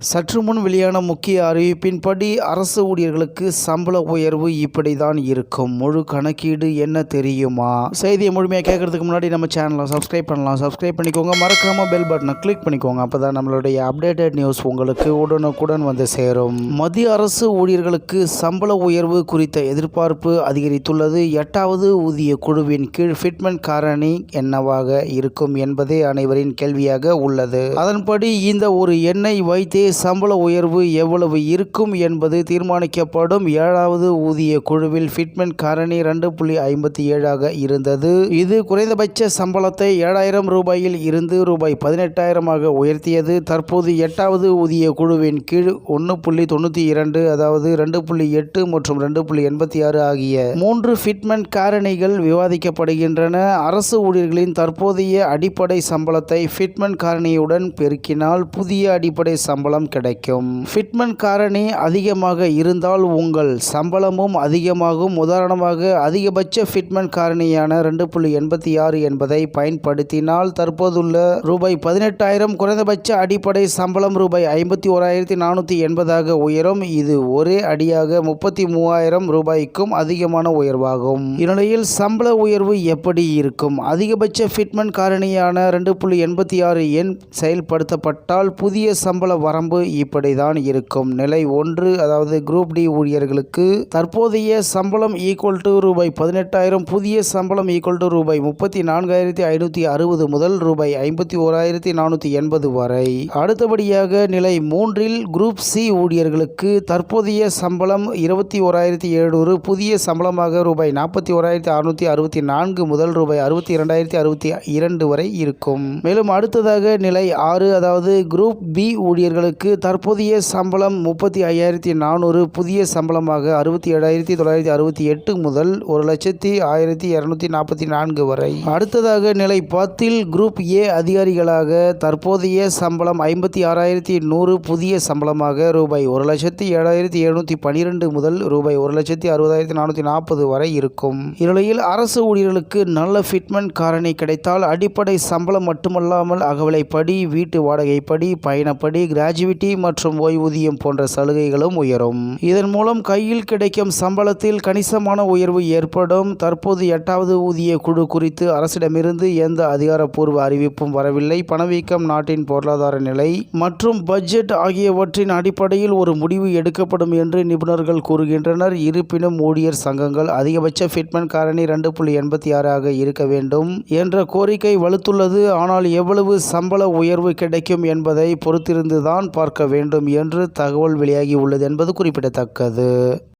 சற்று முன் வெளியான முக்கிய அறிவிப்பின்படி அரசு ஊழியர்களுக்கு சம்பள உயர்வு இப்படி தான் இருக்கும். முழு கணக்கீடு என்ன தெரியுமா? செய்தியை முழுமையாக கேட்கறதுக்கு முன்னாடி நம்ம சேனலை சப்ஸ்கிரைப் பண்ணலாம். சப்ஸ்கிரைப் பண்ணிக்கோங்க. மறக்காம பெல் பட்டனை கிளிக் பண்ணிக்கோங்க. அப்போ தான் நம்மளுடைய அப்டேட்டட் நியூஸ் உங்களுக்கு உடனுக்குடன் வந்து சேரும். மத்திய அரசு ஊழியர்களுக்கு சம்பள உயர்வு குறித்த எதிர்பார்ப்பு அதிகரித்துள்ளது. எட்டாவது ஊதிய குழுவின் கீழ் ஃபிட்மெண்ட் காரணி என்னவாக இருக்கும் என்பதே அனைவரின் கேள்வியாக உள்ளது. அதன்படி இந்த ஒரு எண்ணை வைத்தே சம்பள உயர்வு எவ்வளவு இருக்கும் என்பது தீர்மானிக்கப்படும். ஏழாவது ஊதிய குழுவில் ஃபிட்மெண்ட் காரணி ரெண்டு புள்ளி ஐம்பத்தி ஏழாக இருந்தது. இது குறைந்தபட்ச சம்பளத்தை ஏழாயிரம் ரூபாயில் இருந்து ரூபாய் பதினெட்டாயிரமாக உயர்த்தியது. தற்போது எட்டாவது ஊதிய குழுவின் கீழ் ஒன்று புள்ளி தொண்ணூற்றி இரண்டு அதாவது ரெண்டு புள்ளி எட்டு மற்றும் ரெண்டு புள்ளி எண்பத்தி ஆறு ஆகிய மூன்று ஃபிட்மெண்ட் காரணிகள் விவாதிக்கப்படுகின்றன. அரசு ஊழியர்களின் தற்போதைய அடிப்படை சம்பளத்தை ஃபிட்மெண்ட் காரணியுடன் பெருக்கினால் புதிய அடிப்படை சம்பளம் கிடைக்கும். ஃபிட்மெண்ட் காரணி அதிகமாக இருந்தால் உங்கள் சம்பளமும் அதிகமாகும். உதாரணமாக அதிகபட்ச ஃபிட்மெண்ட் காரணியான ரெண்டு புள்ளி எண்பத்தி ஆறு என்பதை பயன்படுத்தினால் தற்போதுள்ள ரூபாய் பதினெட்டாயிரம் குறைந்தபட்ச அடிப்படை சம்பளம் ரூபாய் ஐம்பத்தி ஓராயிரத்தி நானூற்றி எண்பதாக உயரும். இது ஒரே அடியாக முப்பத்தி மூவாயிரம் ரூபாய்க்கும் அதிகமான உயர்வாகும். இந்நிலையில் சம்பள உயர்வு எப்படி இருக்கும்? அதிகபட்ச ஃபிட்மெண்ட் காரணியான ரெண்டு புள்ளி எண்பத்தி ஆறு எண் செயல்படுத்தப்பட்டால் புதிய சம்பள வரம்பு இப்படி தான் இருக்கும். நிலை ஒன்று அதாவது குரூப் டி ஊழியர்களுக்கு தற்போதைய சம்பளம் ஈக்குவல் டு ரூபாய் பதினெட்டாயிரம் புதிய சம்பளம் ஈக்குவல் டு ரூபாய் முப்பத்தி நான்காயிரத்தி ஐநூற்றி அறுபது முதல் ரூபாய் ஐம்பத்தி ஓராயிரத்தி நானூற்றி எண்பது வரை. அடுத்தபடியாக நிலை மூன்றில் குரூப் சி ஊழியர்களுக்கு தற்போதைய சம்பளம் இருபத்தி ஓராயிரத்தி எழுநூறு புதிய சம்பளமாக ரூபாய் நாற்பத்தி ஓராயிரத்தி அறுநூற்றி அறுபத்தி நான்கு முதல் ரூபாய் அறுபத்தி இரண்டாயிரத்தி அறுபத்தி இரண்டு வரை இருக்கும். மேலும் அடுத்ததாக நிலை ஆறு அதாவது குரூப் பி ஊழியர்களுக்கு தற்போதைய சம்பளம் முப்பத்தி ஐயாயிரத்தி நானூறு புதிய சம்பளமாக அறுபத்தி ஏழாயிரத்தி தொள்ளாயிரத்தி அறுபத்தி எட்டு முதல் ஒரு லட்சத்தி ஆயிரத்தி இரநூத்தி நாற்பத்தி நான்கு வரை. அடுத்ததாக நிலை பத்தில் குரூப் ஏ அதிகாரிகளாக தற்போதைய சம்பளம் ஐம்பத்தி ஆறாயிரத்தி நூறு புதிய சம்பளமாக ரூபாய் ஒரு லட்சத்தி ஏழாயிரத்தி எழுநூற்றி பன்னிரெண்டு முதல் ரூபாய் ஒரு லட்சத்தி அறுபதாயிரத்தி நானூற்றி நாற்பது வரை இருக்கும். இந்நிலையில் அரசு ஊழியர்களுக்கு நல்ல ஃபிட்மெண்ட் காரணி கிடைத்தால் அடிப்படை சம்பளம் மட்டுமல்லாமல் அகவலைப்படி வீட்டு வாடகைப்படி பயணப்படி கிராஜுவேட் கிராஜுவிட்டி மற்றும் ஓய்வூதியம் போன்ற சலுகைகளும் உயரும். இதன் மூலம் கையில் கிடைக்கும் சம்பளத்தில் கணிசமான உயர்வு ஏற்படும். தற்போது எட்டாவது ஊதிய குழு குறித்து அரசிடமிருந்து எந்த அதிகாரப்பூர்வ அறிவிப்பும் வரவில்லை. பணவீக்கம் நாட்டின் பொருளாதார நிலை மற்றும் பட்ஜெட் ஆகியவற்றின் அடிப்படையில் ஒரு முடிவு எடுக்கப்படும் என்று நிபுணர்கள் கூறுகின்றனர். இருப்பினும் ஊழியர் சங்கங்கள் அதிகபட்ச ஃபிட்மெண்ட் காரணி ரெண்டு புள்ளி எண்பத்தி ஆறாக இருக்க வேண்டும் என்ற கோரிக்கை வலுத்துள்ளது. ஆனால் எவ்வளவு சம்பள உயர்வு கிடைக்கும் என்பதை பொறுத்திருந்துதான் பார்க்க வேண்டும் என்று தகவல் வெளியாகி உள்ளது என்பது குறிப்பிடத்தக்கது.